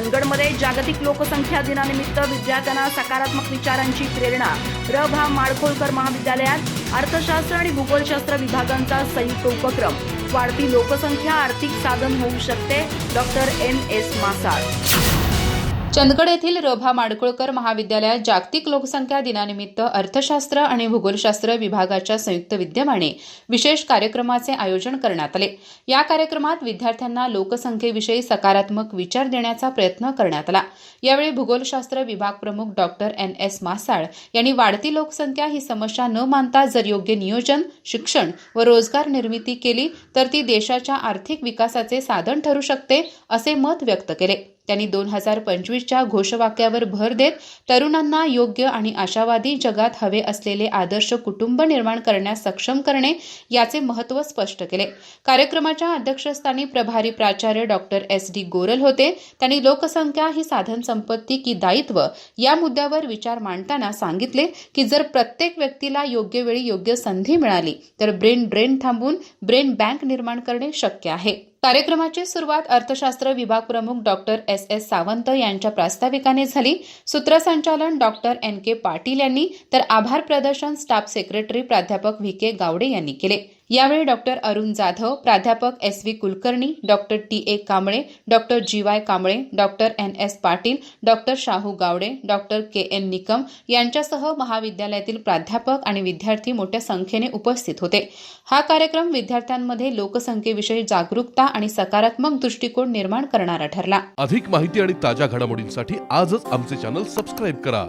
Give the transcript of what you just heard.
चंदगडमध्ये जागतिक लोकसंख्या दिनानिमित्त विद्यार्थ्यांना सकारात्मक विचारांची प्रेरणा. र भा माडखोलकर महाविद्यालयात अर्थशास्त्र आणि भूगोलशास्त्र विभागांचा संयुक्त उपक्रम. वाढती लोकसंख्या आर्थिक साधन होऊ शकते doctor M S Masal. Chandgad येथील रभा माडकुळकर महाविद्यालयात जागतिक लोकसंख्या दिनानिमित्त अर्थशास्त्र आणि भूगोलशास्त्र विभागाच्या संयुक्त विद्यमाने विशेष कार्यक्रमाचे आयोजन करण्यात आले. या कार्यक्रमात विद्यार्थ्यांना लोकसंख्येविषयी सकारात्मक विचार देण्याचा प्रयत्न करण्यात आला. यावेळी भूगोलशास्त्र विभाग प्रमुख डॉक्टर एन एस मासाळ यांनी वाढती लोकसंख्या ही समस्या न मानता जर योग्य नियोजन शिक्षण व रोजगार निर्मिती केली तर ती देशाच्या आर्थिक विकासाचे साधन ठरू शकते असे मत व्यक्त केले. त्यांनी दोन हजार पंचवीसच्या घोषवाक्यावर भर देत तरुणांना योग्य आणि आशावादी जगात हवे असलेले आदर्श कुटुंब निर्माण करण्यास सक्षम करणे याचे महत्त्व स्पष्ट केले. कार्यक्रमाच्या अध्यक्षस्थानी प्रभारी प्राचार्य डॉक्टर एस. डी. गोरल होते. त्यांनी लोकसंख्या ही साधन संपत्ती की दायित्व या मुद्द्यावर विचार मांडताना सांगितले की जर प्रत्येक व्यक्तीला योग्य वेळी योग्य संधी मिळाली तर ब्रेन ड्रेन थांबून ब्रेन बँक निर्माण करणे शक्य आहे. कार्यक्रमाची सुरुवात अर्थशास्त्र विभाग प्रमुख डॉक्टर एस एस सावंत यांच्या प्रास्ताविकाने झाली. सूत्रसंचालन डॉक्टर एन के पाटील यांनी. तर आभार प्रदर्शन स्टाफ सेक्रेटरी प्राध्यापक व्ही के गावडे यांनी केले. यावेळी डॉक्टर अरुण जाधव प्राध्यापक S V Kulkarni doctor T. A. Kamble doctor G. Y. Kamble doctor N. S. Patil doctor Shahu Gawade doctor K. N. Nikam यांच्यासह महाविद्यालयातील प्राध्यापक आणि विद्यार्थी मोठ्या संख्येने उपस्थित होते. हा कार्यक्रम विद्यार्थ्यांमध्ये लोकसंख्येविषयी जागरूकता आणि सकारात्मक दृष्टिकोन निर्माण करणारा ठरला. अधिक माहिती आणि ताज्या घडामोडींसाठी आजच आमचे चॅनल सबस्क्राईब करा.